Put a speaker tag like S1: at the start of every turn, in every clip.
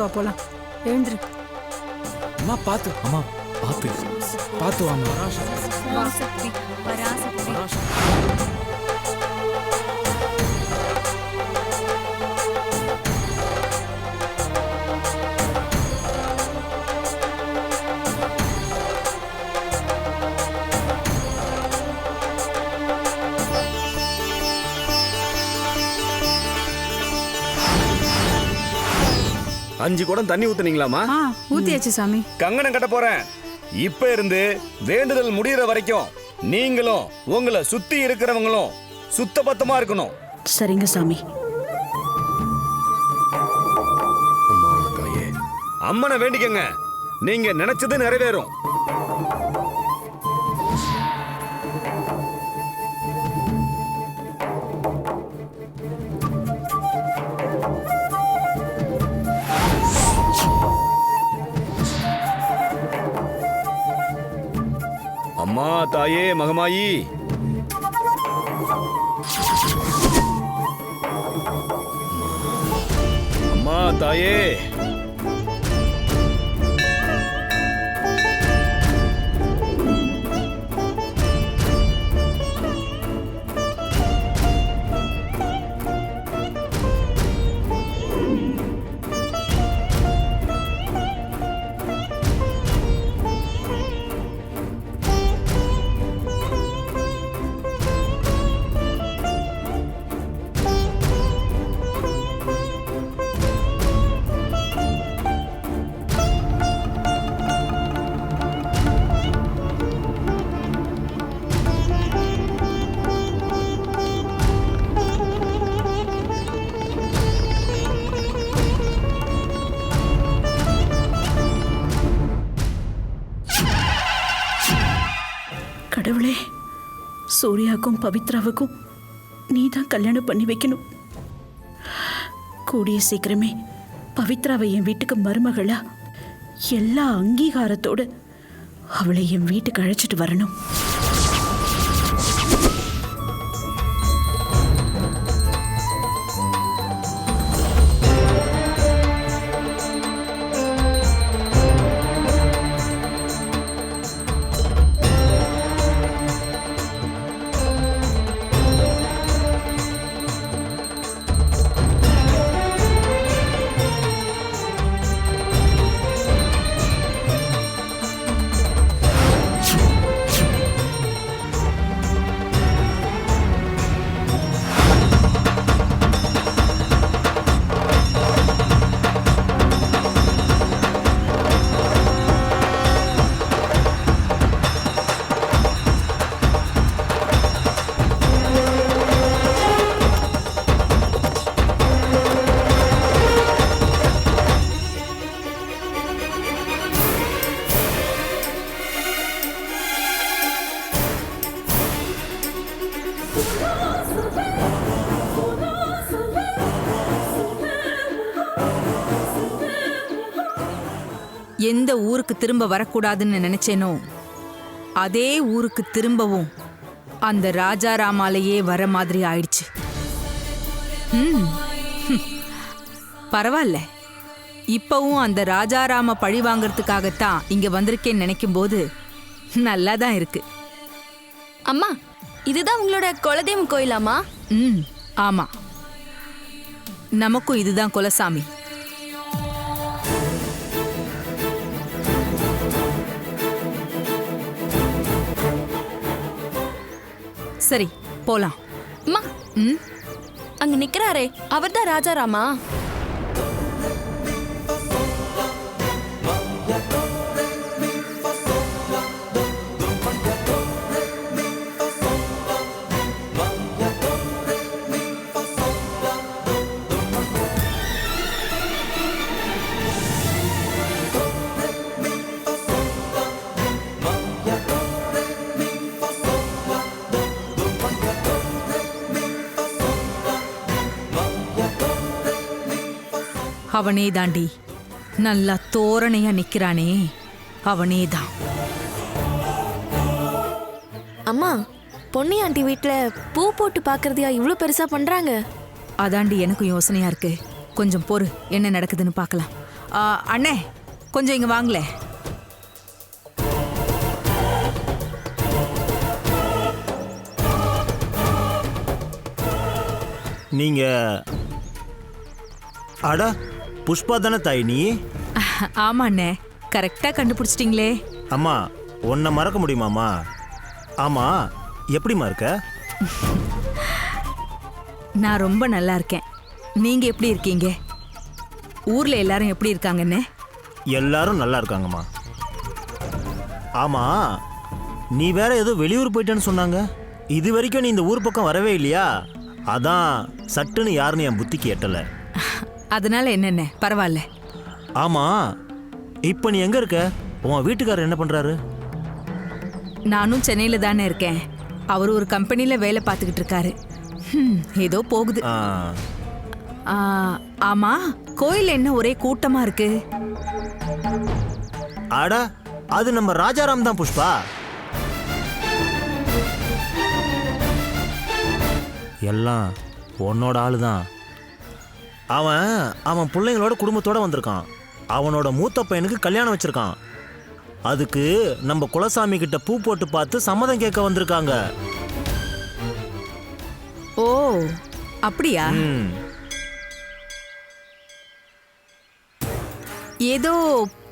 S1: வா போலாம். எழுந்துரு.
S2: அம்மா பார்த்து அம்மா பார்த்து பார்த்து வாம்மா.
S3: பராசக்தி பராசக்தி
S4: அஞ்சு குடம் தண்ணி ஊத்துனீங்களாமா
S1: ஆ ஊத்தியாச்சு சாமி.
S4: கங்கணம் கட்ட போறேன். இப்ப இருந்து வேண்டுதல் முடியற வரைக்கும் நீங்களும் உங்களை சுத்தி இருக்கிறவங்களும் சுத்த பத்தமா இருக்கணும்.
S5: சரிங்க சாமி.
S4: அம்மனை வேண்டிக்கங்க. நீங்க நினைச்சது நிறைவேறும். தாயே மகமாயி. அம்மா தாயே.
S5: எனக்கும் பவித்ராவுக்கும் நீ தான் கல்யாணம் பண்ணி வைக்கணும். கூடிய சீக்கிரமே பவித்ராவை என் வீட்டுக்கு மருமகளா எல்லா அங்கீகாரத்தோட அவளை என் வீட்டுக்கு அழைச்சிட்டு வரணும்.
S3: ஊருக்கு திரும்ப வரக்கூடாதுன்னு நினைச்சேனோ? அதே ஊருக்கு திரும்பவும் அந்த ராஜாராமாலேயே வர மாதிரி ஆயிடுச்சு. ம். பரவாயில்ல. இப்பவும் அந்த ராஜாராம பழி வாங்கறதுக்காகத்தான் இங்க வந்திருக்கேன்னு நினைக்கும் போது நல்லா தான் இருக்கு.
S6: அம்மா இதுதான் உங்களோட குலதெய்வம் கோயிலாமா
S3: ம் ஆமா. நமக்கும் இதுதான் குலசாமி. சரி போலாம்.
S6: அம்மா
S3: ம்?
S6: அங்க நிக்கிறாரே அவர்தான் ராஜாராமா
S3: அவனே தாண்டி நல்லா தோரணையா நிக்கிறானே. அவனே தான்
S6: அம்மா பொன்னி ஆண்டி வீட்ல பூ போட்டு பாக்குறதையா இவ்ளோ பெருசா பண்றாங்க?
S3: அதாண்டி எனக்கும் யோசனையா இருக்கு. கொஞ்சம் பொறு என்ன நடக்குதுன்னு பார்க்கலாம் ஆ, அண்ணே கொஞ்சம் இங்க வாங்களே.
S7: நீங்க அட புஷ்பா தானே தாய் நீ?
S3: ஆமா அண்ணே. கரெக்டா கண்டுபிடிச்சிட்டிங்களே.
S7: அம்மா உன்னை மறக்க முடியுமாம்மா? ஆமா எப்படிம்மா இருக்க?
S3: நான் ரொம்ப நல்லா இருக்கேன். நீங்க எப்படி இருக்கீங்க? ஊர்ல எல்லாரும் எப்படி இருக்காங்கண்ணே
S7: எல்லாரும் நல்லா இருக்காங்கம்மா. ஆமா நீ வேற ஏதோ வெளியூர் போயிட்டேன்னு சொன்னாங்க. இது வரைக்கும் நீ இந்த ஊர் பக்கம் வரவே இல்லையா? அதான் சட்டுன்னு யாருன்னு என் புத்திக்கு எட்டல.
S3: அதனால என்னண்ணே பரவாயில்ல
S7: ஆமா. இப்போ நீ எங்க இருக்க? உன் வீட்டுக்காரர் என்ன பண்றாரு?
S3: நானும் சென்னையில தானே இருக்கேன். அவர் ஒரு கம்பெனில வேலை பார்த்துக்கிட்டு இருக்காரு. ஹம், ஏதோ போகுது.
S7: ஆ,
S3: ஆ, ஆமா கோயில் என்ன ஒரே கூட்டமா இருக்கு?
S7: அட அது நம்ம ராஜாராம் தான் புஷ்பா. எல்லாம் உன்னோட ஆளு தான் அவன் அவன் பிள்ளைங்களோட குடும்பத்தோட வந்திருக்கான். அவனோட மூத்த பையனுக்கு கல்யாணம் வச்சிருக்கான். அதுக்கு நம்ம குலசாமி கிட்ட பூ போட்டு பார்த்து சம்மதம் கேட்க வந்திருக்காங்க.
S3: ஓ அப்படியா? ஏதோ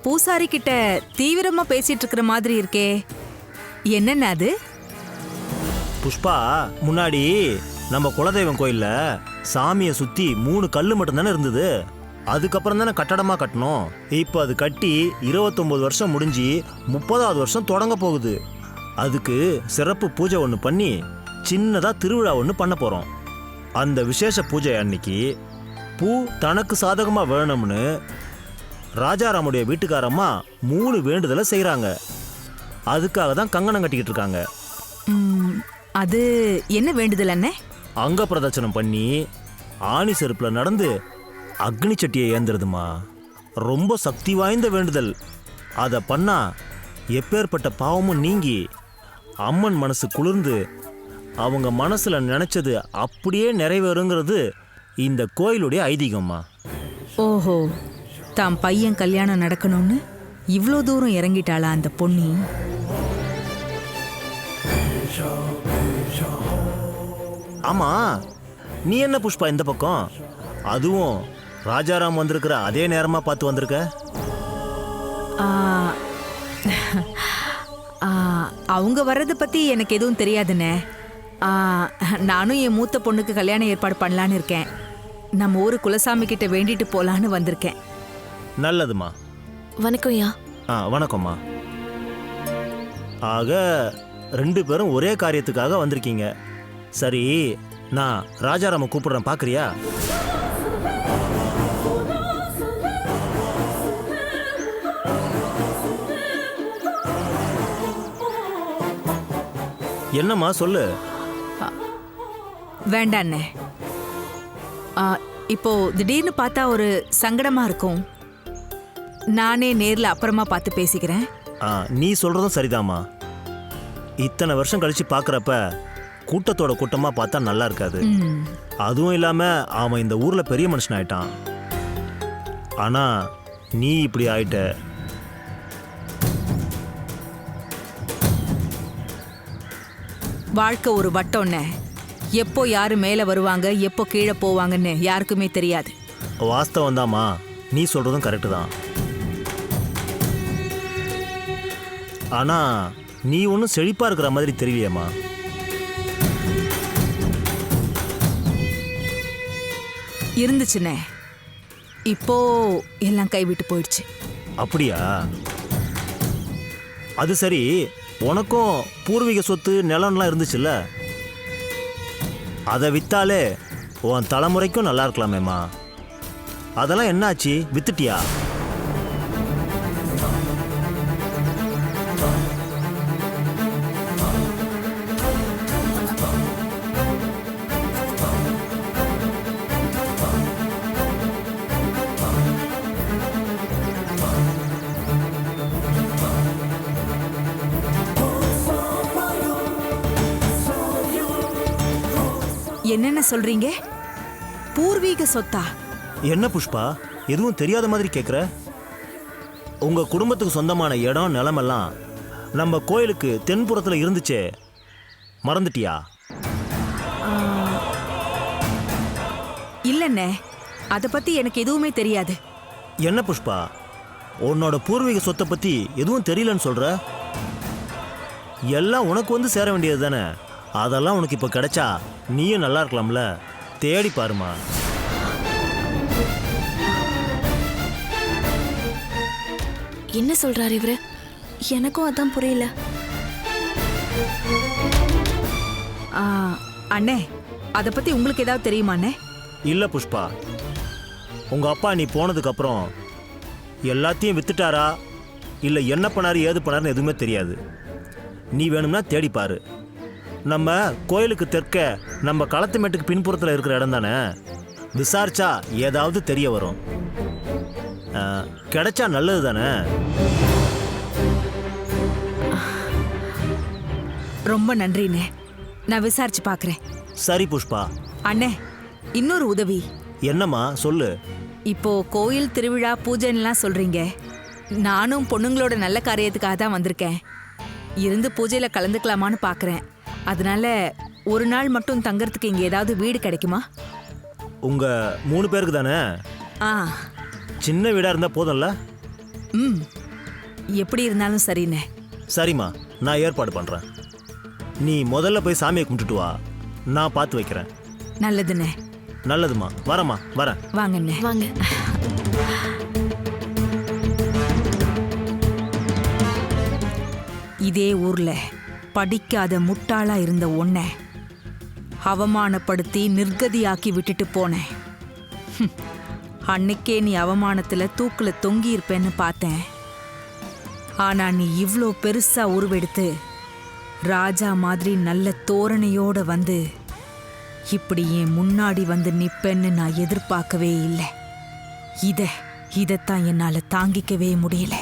S3: பூசாரி கிட்ட தீவிரமா பேசிட்டு இருக்கிற மாதிரி இருக்கே. என்னென்ன அது?
S7: புஷ்பா முன்னாடி நம்ம குலதெய்வம் கோயிலில் சாமியை சுற்றி மூணு கல் மட்டும்தானே இருந்தது? அதுக்கப்புறம் தானே கட்டடமாக கட்டணும். இப்போ அது கட்டி இருபத்தொம்போது வருஷம் முடிஞ்சு முப்பதாவது வருஷம் தொடங்க போகுது. அதுக்கு சிறப்பு பூஜை ஒன்று பண்ணி சின்னதாக திருவிழா ஒன்று பண்ண போகிறோம் அந்த விசேஷ பூஜை அன்னைக்கு பூ தனக்கு சாதகமாக வேணும்னு ராஜாராமுடைய வீட்டுக்காரம்மா மூணு வேண்டுதலை செய்கிறாங்க அதுக்காக தான் கங்கணம் கட்டிக்கிட்டு இருக்காங்க.
S3: அது என்ன வேண்டுதல் அண்ணே?
S7: அங்க பிரதட்சணம் பண்ணி ஆணி செருப்புல நடந்து அக்னி சட்டியை ஏந்துறதுமா? ரொம்ப சக்தி வாய்ந்த வேண்டுதல். அதை பண்ணா எப்பேற்பட்ட பாவமும் நீங்கி அம்மன் மனசு குளிர்ந்து அவங்க மனசில் நினச்சது அப்படியே நிறைவேறுங்கிறது இந்த கோயிலுடைய ஐதீகம்மா.
S3: ஓஹோ தாம் பையன் கல்யாணம் நடக்கணும்னு இவ்வளோ தூரம் இறங்கிட்டாளா அந்த பொண்ணு
S7: ஆமா. நீ என்ன புஷ்பா இந்த பக்கம்? அதுவும் ராஜாராம் வந்திருக்கிற அதே நேரமா பார்த்து வந்திருக்க?
S3: அவங்க வர்றதை பத்தி எனக்கு எதுவும் தெரியாதுண்ணே. நானும் என் மூத்த பொண்ணுக்கு கல்யாண ஏற்பாடு பண்ணலான்னு இருக்கேன். நம்ம ஊரு குலசாமி கிட்ட வேண்டிட்டு போலான்னு வந்திருக்கேன்.
S7: நல்லதுமா.
S8: வணக்கம் ஐயா.
S7: ஆ வணக்கம்மா. ஆக ரெண்டு பேரும் ஒரே காரியத்துக்காக வந்திருக்கீங்க. சரி நான் ராஜாராம கூப்பிடுறேன் பார்க்கறியா? என்னம்மா சொல்லு.
S3: வேண்டாண்ணே இப்போ திடீர்னு பார்த்தா ஒரு சங்கடமா இருக்கும். நானே நேர்ல அப்புறமா பார்த்து பேசிக்கிறேன்.
S7: நீ சொல்றதும் சரிதாம்மா. இத்தனை வருஷம் கழிச்சு பார்க்கறப்ப கூட்டத்தோட கூட்டமா பார்த்தா நல்லா இருக்காது. அதுவும் இல்லாம அவன் இந்த ஊர்ல பெரிய மனுஷன் ஆயிட்டான். ஆனா நீ இப்படி ஆயிட்ட.
S3: வாழ்க்கை ஒரு வட்டம்ண்ணே எப்போ யாரு மேல வருவாங்க எப்போ கீழே போவாங்கன்னு யாருக்குமே தெரியாது.
S7: வாஸ்தவம் தாம்மா நீ சொல்றதும் கரெக்டு தான். ஆனா நீ ஒன்றும் செழிப்பா இருக்கிற மாதிரி தெரியலையேம்மா.
S3: இருந்துச்சுண்ணே இப்போ எல்லாம் கைவிட்டு போயிடுச்சு.
S7: அப்படியா? அது சரி உனக்கும் பூர்வீக சொத்து நிலம்லாம் இருந்துச்சுல்ல? அதை வித்தாலே உன் தலைமுறைக்கும் நல்லா இருக்கலாமேம்மா. அதெல்லாம் என்னாச்சு? வித்துட்டியா?
S3: என்னென்ன சொல்றீங்க? பூர்வீக சொத்தா?
S7: என்ன புஷ்பா? எதுவும் தெரியாத மாதிரி கேட்குற உங்க குடும்பத்துக்கு சொந்தமான இடம் நிலமெல்லாம் நம்ம கோயிலுக்கு தென்புறத்தில் இருந்துச்சே. மறந்துட்டியா?
S3: இல்லண்ணே. அதை பத்தி எனக்கு எதுவுமே தெரியாது.
S7: என்ன புஷ்பா? உன்னோட பூர்வீக சொத்தை பத்தி எதுவும் தெரியலன்னு சொல்ற? எல்லாம் உனக்கு வந்து சேர வேண்டியது தானே அதெல்லாம் உனக்கு இப்போ கிடைச்சா நீயும் நல்லா இருக்கலாம்ல. தேடி பாருமா.
S8: என்ன சொல்றாரு இவரு? எனக்கும் அதான் புரியல.
S3: ஆ, அண்ணே அதை பத்தி உங்களுக்கு ஏதாவது தெரியுமா அண்ணே?
S7: இல்ல புஷ்பா. உங்க அப்பா நீ போனதுக்கு அப்புறம் எல்லாத்தையும் வித்துட்டாரா? இல்ல என்ன பண்ணாரு ஏது பண்ணாருன்னு எதுவுமே தெரியாது. நீ வேணும்னா தேடி பாரு. நம்ம கோயிலுக்கு தெற்க நம்ம களத்து மேட்டுக்கு பின்புறத்தில் இருக்கிற இடம் தானே? விசாரிச்சா ஏதாவது தெரிய வரும். கிடைச்சா நல்லது தானே?
S3: ரொம்ப நன்றிண்ணே. நான் விசாரிச்சு பார்க்கறேன்
S7: சரி புஷ்பா.
S3: அண்ணே இன்னொரு உதவி.
S7: என்னம்மா சொல்லு.
S3: இப்போ கோயில் திருவிழா பூஜைன்னுலாம் சொல்றீங்க. நானும் பொண்ணுங்களோட நல்ல காரியத்துக்காக தான் வந்திருக்கேன். இருந்து பூஜையில கலந்துக்கலாமான்னு பார்க்கறேன் அதனால ஒரு நாள் மட்டும் தங்கறதுக்கு இங்க ஏதாவது வீடு கிடைக்குமா?
S7: உங்க மூணு பேருக்கு தானே?
S3: ஆ.
S7: சின்ன வீடா இருந்தா போதும்ல?
S3: ம். எப்படி இருந்தாலும் சரிண்ணே
S7: சரிம்மா நான் ஏற்பாடு பண்ணுறேன் நீ முதல்ல போய் சாமியை கும்பிட்டுட்டு வா. நான் பார்த்து வைக்கிறேன்.
S3: நல்லதுண்ணே
S7: நல்லதும்மா. வரேம்மா வரேன்.
S3: வாங்கண்ணே.
S8: வாங்க.
S3: இதே ஊர்ல. படிக்காத முட்டாளா இருந்த உன்னை அவமானப்படுத்தி நிர்கதியாக்கி விட்டுட்டு போனேன். அன்னைக்கே நீ அவமானத்துல தூக்கில் தொங்கி இருப்பேன்னு பார்த்தேன். ஆனா நீ இவ்வளோ பெருசா உருவெடுத்து ராஜா மாதிரி நல்ல தோரணையோட வந்து இப்படி என் முன்னாடி வந்து நிப்பேன்னு நான் எதிர்பார்க்கவே இல்லை. இதை இதைத்தான் என்னால் தாங்கிக்கவே முடியல.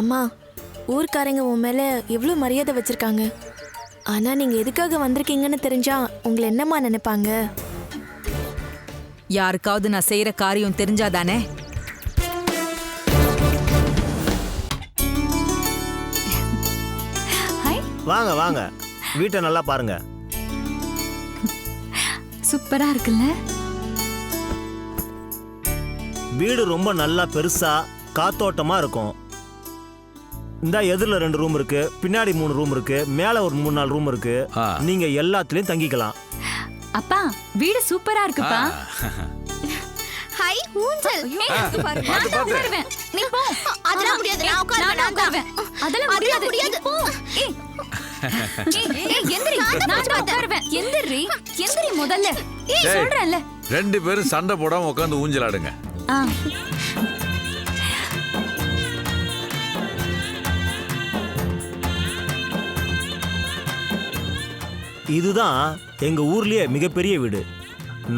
S8: அம்மா ஊர்க்காரங்க உன் மேல எவ்வளோ மரியாதை வச்சிருக்காங்க. ஆனா நீங்க எதுக்காக வந்திருக்கீங்கன்னு தெரிஞ்சா உங்களை என்னம்மா நினைப்பாங்க?
S3: யாருக்காவது நான் செய்யற காரியம் தெரிஞ்சாதானே?
S7: வாங்க வாங்க. வீட்டை நல்லா பாருங்க.
S9: சூப்பரா இருக்குல்ல?
S7: வீடு ரொம்ப நல்லா பெருசா காத்தோட்டமா இருக்கும். இந்த எதிரில் ரெண்டு ரூம் இருக்கு பின்னாடி மூணு ரூம் இருக்கு மேல ஒரு மூணு நாலு ரூம் இருக்கு.
S2: ஆ.
S7: நீங்க எல்லாத்துலயும் தங்கிக்கலாம்.
S9: அப்பா வீடு சூப்பரா இருக்குப்பா.
S10: ஹை ஊஞ்சல்.
S2: பார்த்து பார்த்து
S9: நீ போ.
S10: அதெல்லாம் முடியாது. நான் உட்காருவேன். நான் உட்காருவேன்.
S9: அதெல்லாம் முடியாது.
S10: முடியாது.
S9: நீ போ. ஏய். ஏய், ஏய், எந்திரி. நான் தான் உட்காருவேன். எந்திரி. எந்திரி முதல்ல. ஏய்.
S11: ஏய்.
S9: சொல்றேன்ல.
S11: ரெண்டு பேரும் சண்டை போடாம உட்காந்து ஊஞ்சல் ஆடுங்க.
S9: ஆ.
S7: இதுதான் எங்க ஊர்லயே மிகப்பெரிய வீடு.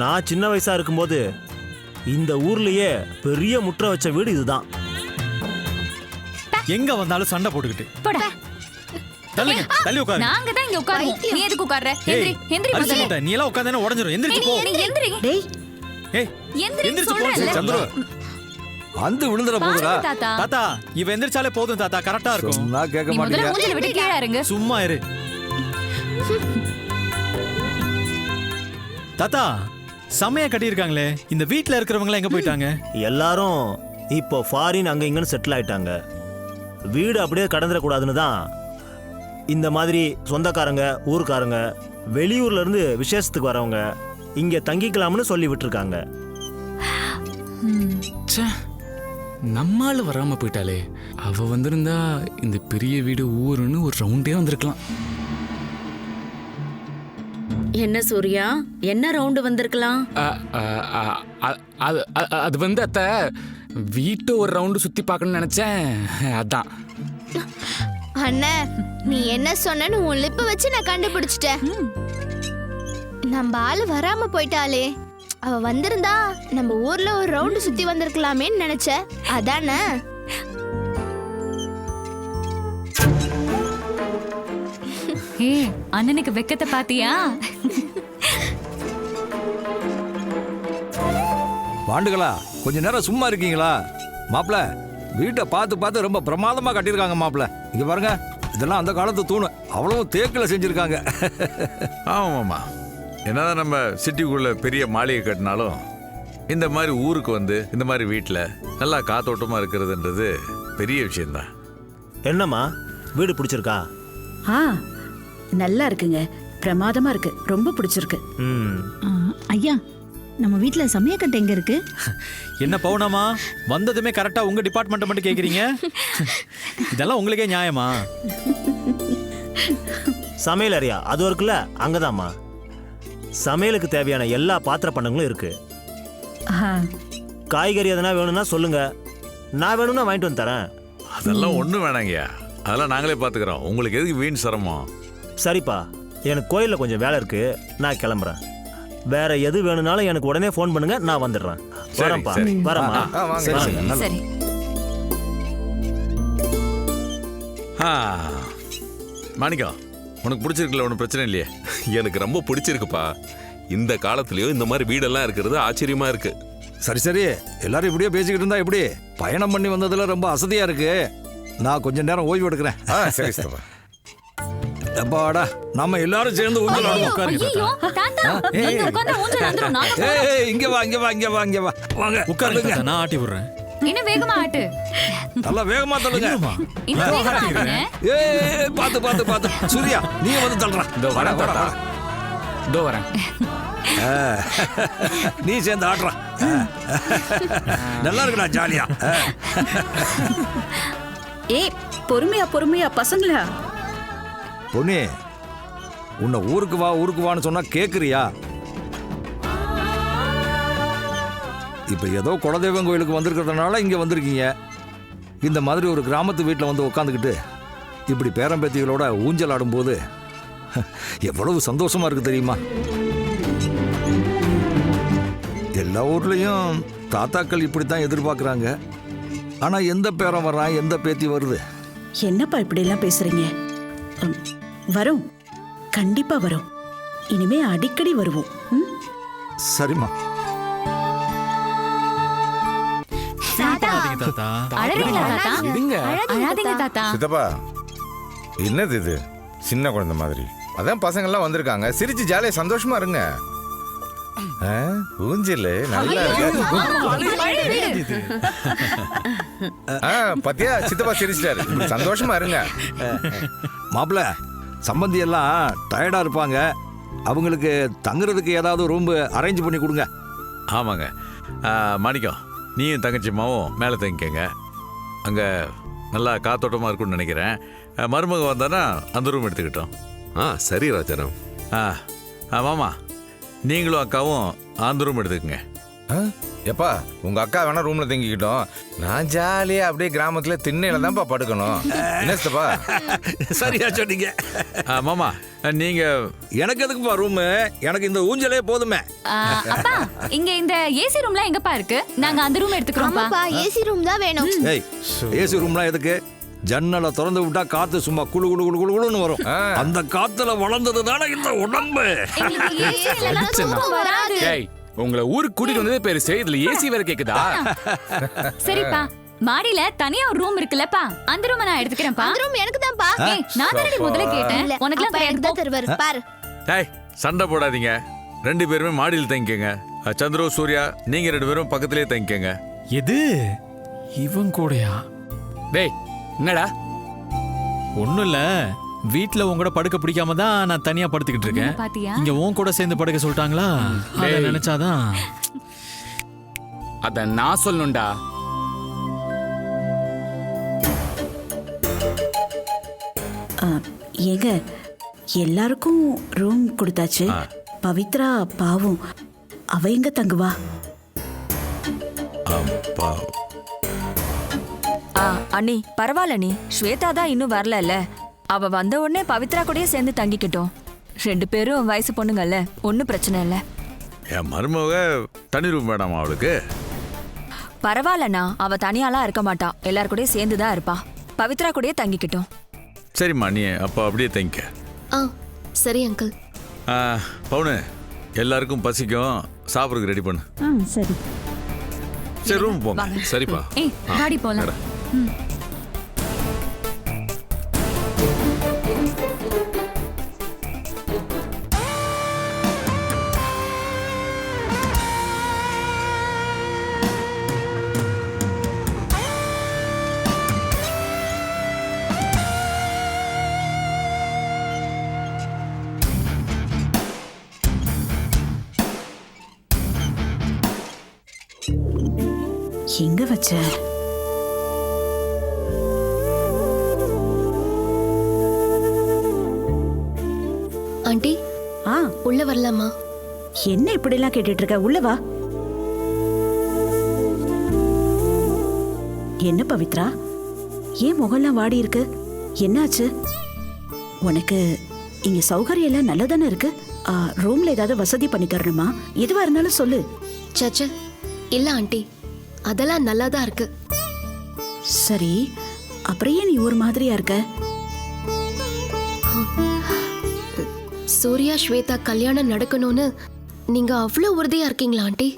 S7: நான் சின்ன வயசா இருக்கும்போது இந்த ஊர்லயே பெரிய முற்ற வச்ச வீடு இதுதான்.
S2: எங்க வந்தாலும் சண்டை போட்டுக்கிட்டு.
S9: போடா.
S2: தள்ளுங்க தள்ளி உட்காரு
S9: நாங்க தான் இங்க உட்காருவோம். நீ எதுக்கு உட்கார்ற? எந்திரி எந்திரி
S2: அரிசி
S9: முதல்ல.
S2: மூட்டை நீ எல்லாம் உட்காந்து உடஞ்சிரும். எந்திரிச்சு போ.
S9: நீ எந்திரி.
S5: டேய்.
S2: ஏய்
S9: எந்திரி
S2: எந்திரிச்சு போ
S9: சொல்றேன்ல.
S11: சந்துரு. அந்த விழுந்துட
S9: பாருங்க தாத்தா.
S2: தாத்தா இவ எந்திரிச்சாலே போதும் தாத்தா. கரெக்டா இருக்கும்.
S11: சொன்னா கேட்க
S9: நீ முதல்ல
S11: மாட்டீங்க.
S9: மூஞ்சில விட்டு கீழே இறங்கு.
S2: சும்மா இரு. தாத்தா செமையா கட்டியிருக்காங்களே. இந்த வீட்ல இருக்கிறவங்க எங்க போயிட்டாங்க?
S7: எல்லாரும் இப்போ ஃபாரின் அங்க இங்கன்னு செட்டில் ஆயிட்டாங்க. வீடு அப்படியே கடந்துடக்கூடாதுன்னு தான் இந்த மாதிரி சொந்தக்காரங்க ஊர்க்காரங்க வெளியூர்ல இருந்து விசேஷத்துக்கு வரவங்க இங்க தங்கிக்கலாம்னு சொல்லி விட்டுருக்காங்க.
S2: ச்சே நம்மால வராம போயிட்டாளே. அவ வந்திருந்தா இந்த பெரிய வீடு ஊருன்னு ஒரு ரவுண்டே வந்திருக்கலாம்.
S5: என்ன சூர்யா? என்ன ரவுண்டு வந்திருக்கலாம்?
S2: அது வந்து அத்தை வீட்டை ஒரு ரவுண்டு சுத்தி பார்க்கணும்னு நினைச்சேன். அதான்.
S10: அண்ணே நீ என்ன சொன்னன்னு உன் லிப்ப வச்சு நான் கண்டுபிடிச்சிட்டேன். நம்ம ஆளு வராம போயிட்டாளே. அவ வந்திருந்தா நம்ம ஊர்ல ஒரு ரவுண்டு சுத்தி வந்திருக்கலாமேன்னு நினைச்ச அதானே?
S9: ஏய் அண்ணனுக்கு வெக்கத்தை பாத்தியா?
S11: வாண்டுகளா கொஞ்ச நேரம் சும்மா இருக்கீங்களா? மாப்பிள வீட்டை பார்த்து பார்த்து ரொம்ப பிரமாதமா கட்டியிருக்காங்க மாப்பிள. இங்க பாருங்க இதெல்லாம் அந்த காலத்து தூணு. அவ்வளவு தேக்கில் செஞ்சிருக்காங்க.
S12: ஆமாம்மா. என்னதான் நம்ம சிட்டிக்குள்ள பெரிய மாளிகை கட்டினாலும் இந்த மாதிரி ஊருக்கு வந்து இந்த மாதிரி வீட்டில் நல்லா காத்தோட்டமாக இருக்கிறதுன்றது பெரிய விஷயம்தான்.
S7: என்னம்மா? வீடு பிடிச்சிருக்கா?
S5: ஆ நல்லா இருக்குங்க. பிரமாதமா இருக்கு. ரொம்ப பிடிச்சிருக்கு.
S7: ம்.
S13: ஆ, ஐயா நம்ம வீட்ல சமயக்கட்டை எங்க இருக்கு?
S14: என்ன பவுனமா? வந்ததுமே கரெக்டா உங்க டிபார்ட்மெண்ட் மட்டும் கேக்குறீங்க? இதெல்லாம் உங்களுக்கே நியாயமா?
S7: சமையல் அறையா? அது இருக்குல்ல அங்கதாம்மா. சமையலுக்கு தேவையான எல்லா பாத்திர பண்டங்களும் இருக்கு. காய்கறி எதனா வேணும்னா சொல்லுங்க. நான் வேணும்னா வாங்கிட்டு வந்து தரேன்.
S12: அதெல்லாம் ஒன்றும் வேணாங்கய்யா. அதெல்லாம் நாங்களே பார்த்துக்குறோம் உங்களுக்கு எதுக்கு வீண் சிரமம்?
S7: சரிப்பா எனக்கு கோயிலில் கொஞ்சம் வேலை இருக்கு நான் கிளம்புறேன். வேற எது வேணும்னாலும் எனக்கு உடனே ஃபோன் பண்ணுங்க நான் வந்துடுறேன். வரேன்ப்பா. வரேம்மா. சரி,
S12: மாணிக்கம் உனக்கு பிடிச்சிருக்குல்ல ஒன்றும் பிரச்சனை இல்லையே?
S15: எனக்கு ரொம்ப பிடிச்சிருக்குப்பா. இந்த காலத்துலயும் இந்த மாதிரி வீடெல்லாம் இருக்கிறது ஆச்சரியமா இருக்கு.
S11: சரி சரி. எல்லாரும் இப்படியே பேசிக்கிட்டு இருந்தா எப்படி? பயணம் பண்ணி வந்ததுல ரொம்ப அசதியா இருக்கு. நான் கொஞ்ச நேரம் ஓய்வு எடுக்கிறேன்.
S16: சரி
S11: அப்பாடா நம்ம எல்லாரும் சேர்ந்து ஊஞ்சல் ஏய். ஏய், இங்க வா இங்க வா இங்க வா இங்க வா. வாங்க
S14: உட்காருங்க நான் ஆட்டி விடுறேன்.
S9: இன்னும் வேகமா ஆட்டு?
S11: நல்லா வேகமா தள்ளுங்க
S9: இன்னும் வேகமா ஆட்டுங்க?
S11: ஏய் பாத்து பாத்து பாத்து. சூர்யா நீ வந்து தள்ளுற
S2: இதோ வரேன்
S11: வாடா.
S2: இதோ வரேன்.
S11: நீ சேர்ந்து ஆடுற. நல்லா இருக்குடா ஜாலியா.
S5: ஏய் பொறுமையா பொறுமையா பசங்களா?
S11: பொண்ணு உன்னை ஊருக்கு வா ஊருக்கு வான்னு சொன்னா கேக்குறியா? இப்ப ஏதோ குலதெய்வம் கோயிலுக்கு வந்திருக்கிறதுனால இங்க வந்திருக்கீங்க. இந்த மாதிரி ஒரு கிராமத்து வீட்டில் வந்து உட்காந்துக்கிட்டு இப்படி பேரம்பேத்திகளோட ஊஞ்சல் ஆடும்போது எவ்வளவு சந்தோஷமா இருக்கு தெரியுமா? எல்லா ஊர்லேயும் தாத்தாக்கள் இப்படித்தான் எதிர்பார்க்குறாங்க. ஆனால் எந்த பேரன் வர்றான் எந்த பேத்தி வருது?
S5: என்னப்பா இப்படி எல்லாம் பேசுறீங்க? வரோம். கண்டிப்பா வரோம். இனிமே அடிக்கடி வருவோம்?
S11: சரிம்மா.
S16: சித்தப்பா என்னது இது? சின்ன குழந்தை மாதிரி. அதான் பசங்க எல்லாம் வந்திருக்காங்க. சிரிச்சு ஜாலியா சந்தோஷமா இருங்க. ஊஞ்சல். நல்லா இருக்கு. ஆ, பாத்தியா? சித்தப்பா சிரிச்சிட்டாரு. சந்தோஷமா இருங்க.
S11: மாப்பிள்ள சம்பந்தி எல்லாம் டயர்டா இருப்பாங்க. அவங்களுக்கு தங்குறதுக்கு ஏதாவது ரூம் அரேஞ்ச் பண்ணி கொடுங்க.
S12: ஆமாங்க. மாணிக்கம் நீயும் தங்கச்சிம்மாவும் மேலே தங்கிக்கங்க. அங்கே நல்லா காத்தோட்டமாக இருக்கும்னு நினைக்கிறேன். மருமக வந்தானா அந்த ரூம் எடுத்துக்கிட்டோம்.
S15: ஆ சரி ராஜாராம்.
S12: ஆ ஆ, மாமா நீங்களும் அக்காவும் அந்த ரூம் எடுத்துக்கங்க.
S16: ஆ, எப்பா உங்க அக்கா வேணா ரூம்ல தங்கிக்கிட்டோம். நான் ஜாலியா அப்படியே கிராமத்துல திண்ணையில தான்ப்பா படுக்கணும். என்ன சித்தப்பா
S11: சரியா சொன்னீங்க.
S12: ஆ, மாமா நீங்கள்
S11: எனக்கு எதுக்குப்பா ரூம் எனக்கு இந்த ஊஞ்சலே போதுமே.
S9: ஆ, அப்பா இங்க இந்த ஏசி ரூம்லாம் எங்கப்பா இருக்கு? நாங்க அந்த ரூம் எடுத்துக்கிறோம்ப்பா.
S10: ஆமாப்பா ஏசி ரூம் தான் வேணும்.
S11: ஏய் ஏசி ரூம்லாம் எதுக்கு? ஜன்னலை திறந்து விட்டா காத்து சும்மா குளு குளு குளு குளு குளுன்னு வரும்.
S16: ஆ.
S11: அந்த காத்துல வளர்ந்தது தானே இந்த உடம்பு.
S9: எங்களுக்கு ஏசி இல்லைன்னா தூக்கம் வராது.
S2: ஏய் உங்களை ஊருக்கு கூட்டிட்டு வந்ததே பெருசு இதுல ஏசி வேற கேக்குதா?
S9: சரிப்பா. மாடியில தனியா ஒரு ரூம் இருக்குல்லப்பா. அந்த ரூம் நான் எடுத்துக்கிறேன்ப்பா.
S10: அந்த ரூம் எனக்கு தான்ப்பா
S9: ஏய் நான் தானடி முதல்ல கேட்டேன். உனக்குலாம்
S10: அப்பா எனக்கு தான் தருவாரு. பாரு.
S12: டேய் சண்டை போடாதீங்க. ரெண்டு பேருமே மாடியில் தங்கிக்கங்க. சந்துரு சூர்யா நீங்கள் ரெண்டு பேரும் பக்கத்துலேயே தங்கிக்கங்க.
S14: எது?
S2: இவன் கூடயா? டேய் என்னடா?
S14: ஒண்ணும் இல்ல. வீட்ல உன் கூட படுக்க பிடிக்காம தான் நான் தனியா படுத்துக்கிட்டு இருக்கேன்.
S9: பாத்தியா?
S14: இங்க உன் கூட சேர்ந்து படுக்க சொல்லிட்டாங்களா? அதை
S2: டேய்.
S14: நினைச்சாதான்.
S2: அத நான் சொல்லணும்டா.
S5: ஆ, ஏங்க எல்லாருக்கும் ரூம் கொடுத்தாச்சு. பவித்ரா பாவம் அவ எங்க தங்குவா
S3: ஆ அண்ணி பரவாயில்ல நீ ஸ்வேதா தான் இன்னும் வரலல்ல. அவ வந்த உடனே பவித்ரா கூடயே சேர்ந்து தங்கிக்கிட்டோம். ரெண்டு பேரும் வயசு பொண்ணுங்கல்ல ஒன்றும் பிரச்சனை இல்லை.
S12: என் மருமக தனி ரூம் வேணாமா அவளுக்கு?
S3: பரவாயில்லண்ணா அவ தனியாலாம் இருக்க மாட்டா. எல்லார் கூடயும் சேர்ந்து தான் இருப்பா. பவித்ரா கூடயே தங்கிக்கிட்டோம்.
S12: சரிம்மா நீ அப்போ அப்படியே தங்கிக்க.
S8: ஆ சரி அங்கிள்
S12: ஆ, பவுனு எல்லாருக்கும் பசிக்கும். சாப்பிட்றதுக்கு ரெடி பண்ணு.
S13: ஆ சரி.
S12: சரி ரூம் போங்க.
S15: சரிப்பா.
S9: ஏய் வாடி போலாம். ம்.
S5: வச்ச.
S17: ஆண்டி
S5: ஆ.
S17: உள்ள வரலாமா?
S5: என்ன இப்படிலாம் கேட்டுட்டு இருக்க உள்ள வா. என்ன பவித்ரா? ஏன் முகம்லாம் வாடி இருக்கு என்னாச்சு? உனக்கு இங்க சௌகரியம் எல்லாம் நல்லதானே இருக்கு? ரூம்ல ஏதாவது வசதி பண்ணி தரணுமா? எதுவா இருந்தாலும் சொல்லு.
S17: சச்ச இல்ல ஆண்டி. அதெல்லாம் நல்லா தான் இருக்கு.
S5: சரி அப்புறம் ஏன் நீ ஒரு மாதிரியா இருக்க?
S17: சூர்யா ஸ்வேதா கல்யாணம் நடக்கணும்னு நீங்க அவ்வளவு உறுதியா இருக்கீங்களா ஆண்டி?